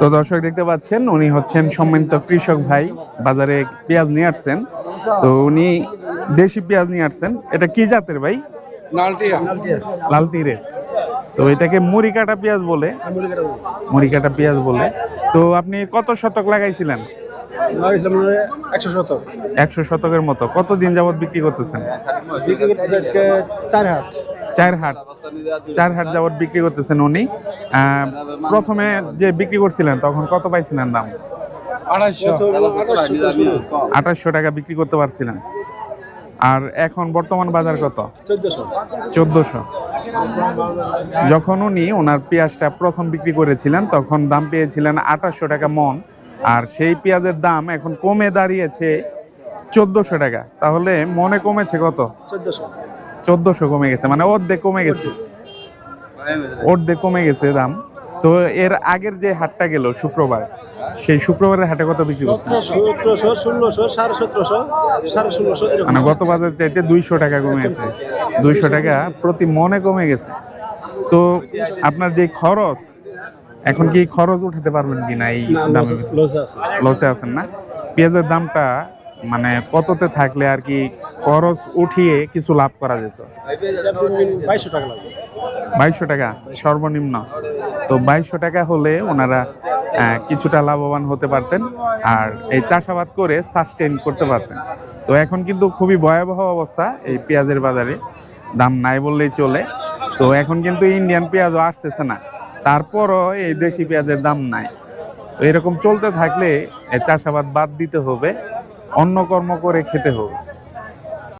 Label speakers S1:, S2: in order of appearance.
S1: তো দর্শক দেখতে পাচ্ছেন উনি হচ্ছেন সম্মানিত কৃষক ভাই বাজারে পেঁয়াজ নিয়ে আসছেন। তো উনি দেশি পেঁয়াজ নিয়ে আসছেন। এটা কি জাতের ভাই?
S2: নালটিয়া
S1: লাল তীরের তো এটাকে মুড়ি কাটা পেঁয়াজ বলে। মুড়ি কাটা পেঁয়াজ বলে। তো আপনি কত শতক লাগাইছিলেন?
S2: একশো শতক।
S1: একশো শতকের মতো। কতদিন যাবত বিক্রি করতেছেন?
S2: বিক্রি করতেছে আজকে চার হাট।
S1: চার হাট চার হাট যাবত বিক্রি করতেছেন উনি। প্রথমে যে বিক্রি করছিলেন তখন কত পাইছিলেন দাম? আঠাশশো টাকা বিক্রি করতে পারছিলেন। আর এখন বর্তমান বাজার কত?
S2: চোদ্দশো।
S1: চোদ্দশো। যখন উনি ওনার পেঁয়াজটা প্রথম বিক্রি করেছিলেন তখন দাম পেয়েছিলেন আঠাশশো টাকা মন। আর সেই পেঁয়াজের দাম এখন কমে দাঁড়িয়েছে চোদ্দশো টাকা। তাহলে মনে কমেছে কত?
S2: চোদ্দশো।
S1: চোদ্দশো কমে গেছে মানে অর্ধেক কমে গেছে। অর্ধেক কমে গেছে দাম। তো এর আগের যে হাটটা গেল শুক্রবার সেই শুক্রবারের হাটে কত বিক্রি করছে মানে গত বাজার চাইতে দুইশো টাকা কমে গেছে। দুইশো টাকা প্রতি মনে কমে গেছে। তো আপনার যে খরচ এখন কি খরচ উঠাতে পারবেন কি না এই দামে
S2: লসে
S1: আছেন না? পেঁয়াজের দামটা মানে কততে থাকলে আর কি খরচ উঠিয়ে কিছু লাভ করা যেত?
S2: বাইশশো টাকা
S1: বাইশশো টাকা সর্বনিম্ন। তো বাইশশো টাকা হলে ওনারা কিছুটা লাভবান হতে পারতেন আর এই চাষাবাদ করে সাস্টেন করতে পারতেন। তো এখন কিন্তু খুবই ভয়াবহ অবস্থা এই পেঁয়াজের বাজারে। দাম নাই বললেই চলে। তো এখন কিন্তু ইন্ডিয়ান পেঁয়াজও আসতেছে না। তারপরও এই দেশি পেঁয়াজের দাম নাই। তো এরকম চলতে থাকলে চাষাবাদ বাদ দিতে হবে। অন্য কর্ম করে খেতে হবে।